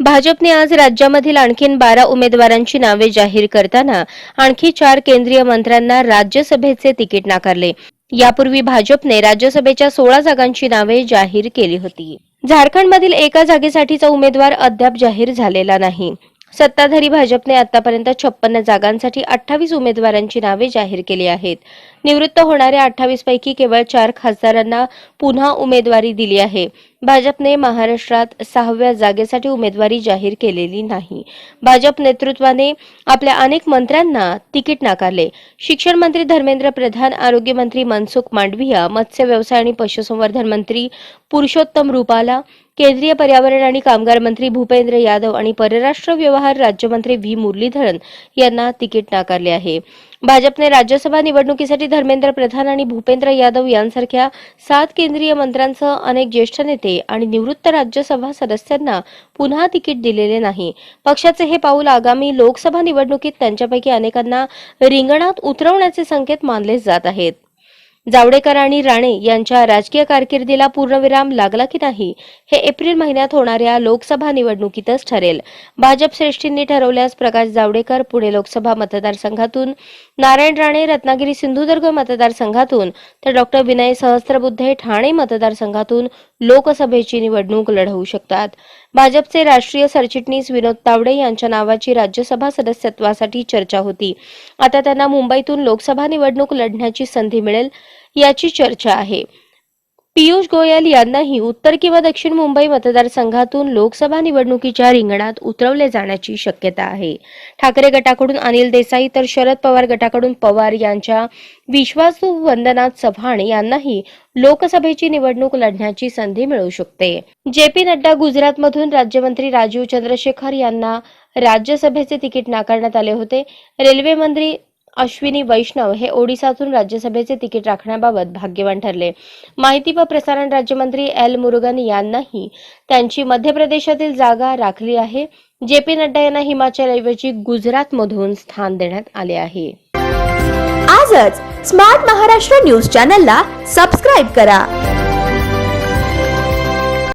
भाजपने आज राज्यामधील आणखीन बारा उमेदवारांची नावे जाहीर करताना आणखी चार केंद्रीय मंत्र्यांना राज्यसभेचे तिकीट नाकारले. यापूर्वी भाजपने राज्यसभेच्या सोळा जागांची नावे जाहीर केली होती. झारखंडमधील एका जागेसाठीचा उमेदवार अद्याप जाहीर झालेला नाही. सत्ताधारी भाजपने आतापर्यंत छप्पन्न जागांसाठी अठ्ठावीस उमेदवारांची नावे जाहीर केली आहेत. निवृत्त होणाऱ्या अठ्ठावीस पैकी केवळ चार खासदारांना पुन्हा उमेदवारी दिली आहे. भाजपने महाराष्ट्रात सहाव्या जागेसाठी उमेदवारी जाहीर केलेली नाही. भाजप नेतृत्वाने आपल्या अनेक मंत्र्यांना तिकीट नाकारले. शिक्षण मंत्री धर्मेंद्र प्रधान आरोग्य मंत्री मनसुख मांडविया मत्स्य व्यवसाय आणि पशुसंवर्धन मंत्री पुरुषोत्तम रुपाला केंद्रीय पर्यावरण आणि कामगार मंत्री भूपेंद्र यादव आणि परराष्ट्र व्यवहार राज्यमंत्री व्ही मुरलीधरन यांना तिकीट नाकारले आहे. भाजपने राज्यसभा निवडणुकीसाठी धर्मेंद्र प्रधान आणि भूपेंद्र यादव यांसारख्या सात केंद्रीय मंत्र्यांसह अनेक ज्येष्ठ नेते आणि निवृत्त राज्यसभा सदस्यांना पुन्हा तिकीट दिलेले नाही. पक्षाचे हे पाऊल आगामी लोकसभा निवडणुकीत त्यांच्यापैकी अनेकांना रिंगणात उतरवण्याचे संकेत मानले जात आहेत. जावडेकर आणि राणे यांच्या राजकीय कारकिर्दीला पूर्णविराम लागला की नाही हे एप्रिल महिन्यात होणाऱ्या लोकसभा निवडणुकीतच ठरेल. भाजप श्रेष्ठींनी ठरवल्यास प्रकाश जावडेकर पुणे लोकसभा मतदारसंघातून नारायण राणे रत्नागिरी सिंधुदुर्ग मतदारसंघातून तर डॉक्टर विनय सहस्त्रबुद्धे ठाणे मतदारसंघातून लोकसभेची निवडणूक लढवू शकतात. भाजपचे राष्ट्रीय सरचिटणीस विनोद तावडे यांच्या नावाची राज्यसभा सदस्यत्वासाठी चर्चा होती. आता त्यांना मुंबईतून लोकसभा निवडणूक लढण्याची संधी मिळेल याची चर्चा आहे. पियुष गोयल यांनाही उत्तर किंवा दक्षिण मुंबई मतदारसंघातून लोकसभा निवडणुकीच्या रिंगणात उतरवले जाण्याची शक्यता आहे. ठाकरे गटाकडून अनिल देसाई तर शरद पवार गटाकडून पवार यांच्या विश्वासू वंदनाथ चव्हाण यांनाही लोकसभेची निवडणूक लढण्याची संधी मिळू शकते. जे पी नड्डा गुजरातमधून राज्यमंत्री राजीव चंद्रशेखर यांना राज्यसभेचे तिकीट नाकारण्यात आले होते. रेल्वे मंत्री अश्विनी वैष्णव हे ओडिसातून राज्यसभेचे तिकीट राखण्याबाबत भाग्यवान ठरले. माहिती व प्रसारण राज्यमंत्री एल मुरुगन यांनाही त्यांची मध्य प्रदेशातील जागा राखली आहे. जे पी नड्डा यांना हिमाचलऐवजी गुजरातमधून स्थान देण्यात आले आहे. आजच स्मार्ट महाराष्ट्र न्यूज चॅनलला सबस्क्राईब करा.